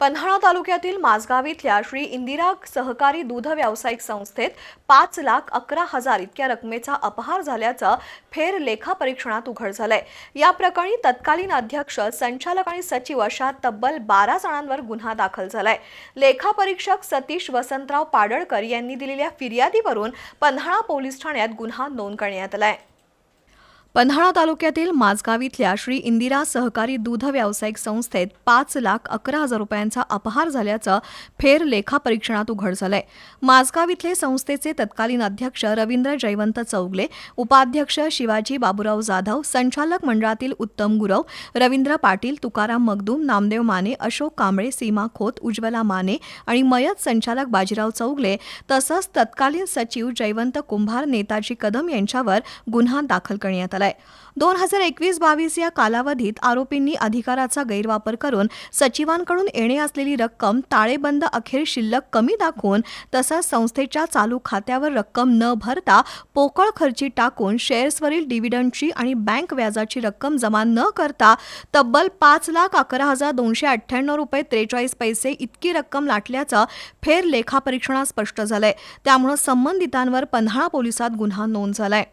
पन्हाळा तालुक्यातील माझगाव इथल्या श्री इंदिरा सहकारी दूध व्यावसायिक संस्थेत पाच लाख अकरा हजार इतक्या रकमेचा अपहार झाल्याचं फेर लेखापरीक्षणात उघड झालंय. या प्रकरणी तत्कालीन अध्यक्ष संचालक आणि सचिव अशा तब्बल बारा जणांवर गुन्हा दाखल झालाय. लेखापरीक्षक सतीश वसंतराव पाडळकर यांनी दिलेल्या फिर्यादीवरून पन्हाळा पोलीस ठाण्यात गुन्हा नोंद करण्यात आलाय. पन्हाळा तालुक्यातील माझगाव इथल्या श्री इंदिरा सहकारी दूध व्यावसायिक संस्थेत पाच लाख अकरा हजार रुपयांचा अपहार झाल्याचं फेर लेखापरीक्षणात उघड झालंय. माझगाव इथले संस्थेचे तत्कालीन अध्यक्ष रवींद्र जयवंत चौगले उपाध्यक्ष शिवाजी बाबूराव जाधव संचालक मंडळातील उत्तम गुरव रवींद्र पाटील तुकाराम मगदूम नामदेव माने अशोक कांबळे सीमा खोत उज्ज्वला माने आणि मयत संचालक बाजीराव चौगले तसंच तत्कालीन सचिव जयवंत कुंभार नेताजी कदम यांच्यावर गुन्हा दाखल करण्यात आला आहे. दोन हजार एकवीस बावीस या कालावधीत आरोपींनी अधिकाराचा गैरवापर करून सचिवांकडून येणे असलेली रक्कम ताळेबंद अखेर शिल्लक कमी दाखवून तसंच संस्थेच्या चालू खात्यावर रक्कम न भरता पोकळ खर्ची टाकून शेअर्सवरील डिव्हिडंडची आणि बँक व्याजाची रक्कम जमा न करता तब्बल पाच लाख अकरा हजार दोनशे अठ्ठ्याण्णव रुपये त्रेचाळीस पैसे इतकी रक्कम लाटल्याचं फेर लेखापरीक्षणात स्पष्ट झालंय. त्यामुळे संबंधितांवर पन्हाळा पोलिसात गुन्हा नोंद झालाय.